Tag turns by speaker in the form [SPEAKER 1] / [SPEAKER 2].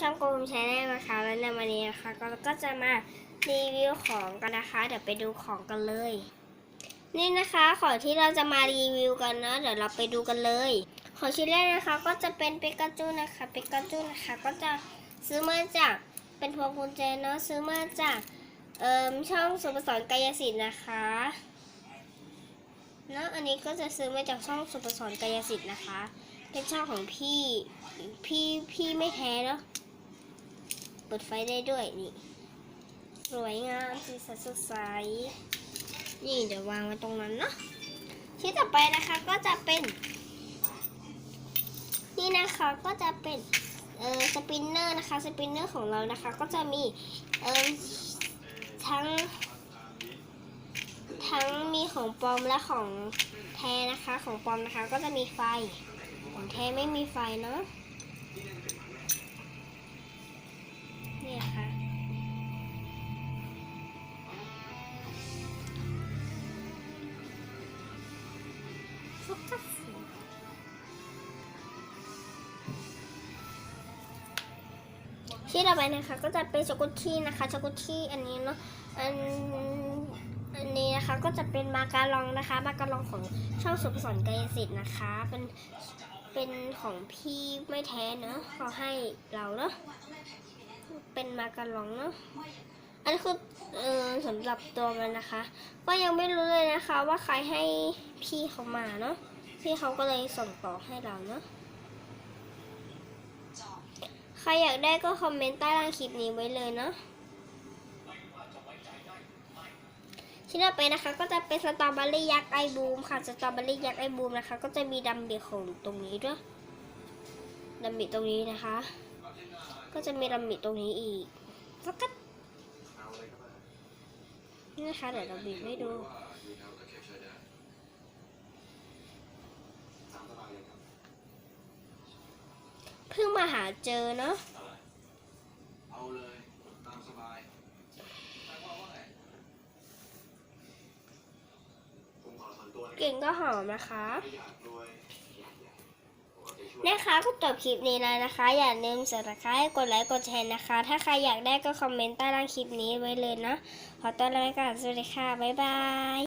[SPEAKER 1] ช่องกลมใช้ได้นะคะแล้วในวันนี้นะคะก็ก็จะมารีวิวของกันนะคะ เดี๋ยวไปดูของกันเลย นี่นะคะของที่เราจะมารีวิวกันเนาะเดี๋ยวเราไปดูกันเลย ของชิ้นแรกนะคะก็จะเป็นเปกาจูนะคะเปกาจูนะคะ ก็จะซื้อมาจากเป็นพวงกุญแจเนาะซื้อมาจากเอ่มช่องสุปสอนกายสิทธิ์นะคะเนาะอันนี้ก็จะซื้อมาจากช่องสุปสอนกายสิทธิ์นะคะ เป็นช่องของพี่พี่พี่ไม่แท้เนาะ เปิดไฟได้ด้วยนี่ สวยงามสีสันสดใส นี่เดี๋ยววางไว้ตรงนั้นเนาะชิ้นต่อไปนะคะก็จะเป็น นี่นะคะก็จะเป็นเอ่อสปินเนอร์นะคะสปินเนอร์ของเรานะคะก็จะมีเอ่อทั้ง ทั้งมีของปลอมและของแท้นะคะ ของปลอมนะคะก็จะมีไฟ ของแท้ไม่มีไฟเนาะ ที่ต่อไปนะคะก็จะเป็นช็อกโกชี่นะคะช็อกโกชี่อันนี้เนาะอันอันนี้นะคะก็จะเป็นมาการองนะคะ มาการองของช่องสุขสนกายสิทธิ์นะคะ เป็นเป็นของพี่ไม่แท้เนาะเขาให้เราเนาะเป็นมาการองเนาะ อันนี้คือเออสำหรับตัวมันนะคะ ก็ยังไม่รู้เลยนะคะว่าใครให้พี่เขามาเนาะพี่เขาก็เลยส่งต่อให้เราเนาะใครอยากได้ก็คอมเมนต์ใต้ล่างคลิปนี้ไว้เลยเนาะที่ต่อไปนะคะก็จะเป็นสตรอเบอรี่ยักษ์ไอบูมค่ะสตรอเบอรี่ยักษ์ไอบูมนะคะ ก็จะมีดัมเบลของตรงนี้ด้วยดัมเบลตรงนี้นะคะ ก็จะมีดัมเบลตรงนี้อีกแล้วก็ นี่นะคะเดี๋ยวเราบีบให้ดูเพิ่งมาหาเจอเนาะ
[SPEAKER 2] เอาเลยตามสบายผมขอถอนตัวนะ
[SPEAKER 1] เก่งก็หอมนะคะ นะคะก็จบคลิปนี้แล้วนะคะ อย่าลืมสับสไครต์กดไลค์กดแชร์นะคะ ถ้าใครอยากได้ก็คอมเมนต์ใต้ล่างคลิปนี้ไว้เลยนะ ขอต้อนรับไปก่อนสวัสดีค่ะ บ๊ายบาย